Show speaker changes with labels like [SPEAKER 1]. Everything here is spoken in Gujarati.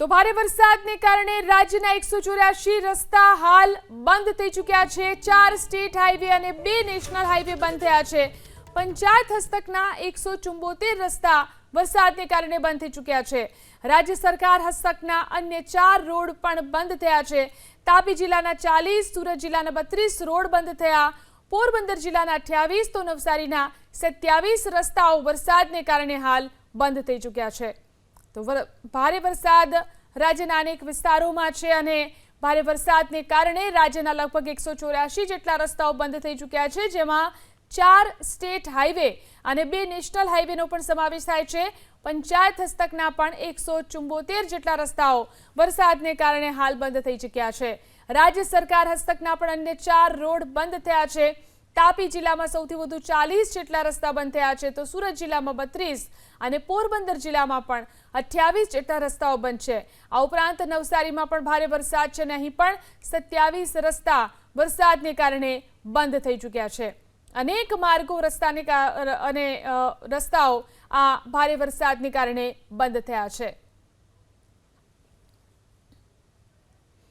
[SPEAKER 1] તો ભારે વરસાદને કારણે રાજ્યના એકસો ચોર્યાસી રસ્તા હાલ બંધ થઈ ચૂક્યા છે. ચાર સ્ટેટ હાઈવે અને બે નેશનલ હાઈવે બંધ થયા છે. પંચાયત હસ્તકના એકસો ચુંબોતેર રસ્તા વરસાદને કારણે બંધ થઈ ચૂક્યા છે. રાજ્ય સરકાર હસ્તકના અન્ય ચાર રોડ પણ બંધ થયા છે. તાપી જિલ્લાના ચાલીસ, સુરત જિલ્લાના બત્રીસ રોડ બંધ થયા. પોરબંદર જિલ્લાના અઠ્યાવીસ, તો નવસારીના સત્યાવીસ રસ્તાઓ વરસાદને કારણે હાલ બંધ થઈ ચૂક્યા છે. તો ભારે વરસાદ રાજ્યના અનેક વિસ્તારોમાં છે અને ભારે વરસાદને કારણે રાજ્યના લગભગ એકસો ચોર્યાસી જેટલા રસ્તાઓ બંધ થઈ ચૂક્યા છે, જેમાં ચાર સ્ટેટ હાઈવે અને બે નેશનલ હાઈવેનો પણ સમાવેશ થાય છે. પંચાયત હસ્તકના પણ એકસો ચુંબોતેર જેટલા રસ્તાઓ વરસાદને કારણે હાલ બંધ થઈ ચૂક્યા છે. રાજ્ય સરકાર હસ્તકના પણ અન્ય ચાર રોડ બંધ થયા છે. તાપી જિલ્લામાં સૌથી વધુ ચાલીસ જેટલા રસ્તા બંધ થયા છે તો સુરત જિલ્લામાં બત્રીસ અને પોરબંદર જિલ્લામાં પણ અઠ્યાવીસ જેટલા રસ્તાઓ બંધ છે. આ ઉપરાંત નવસારીમાં પણ ભારે વરસાદ છે અને અહીં પણ સત્યાવીસ રસ્તા વરસાદને કારણે બંધ થઈ ચૂક્યા છે. અનેક માર્ગો રસ્તાને અને રસ્તાઓ આ ભારે વરસાદને કારણે બંધ થયા છે.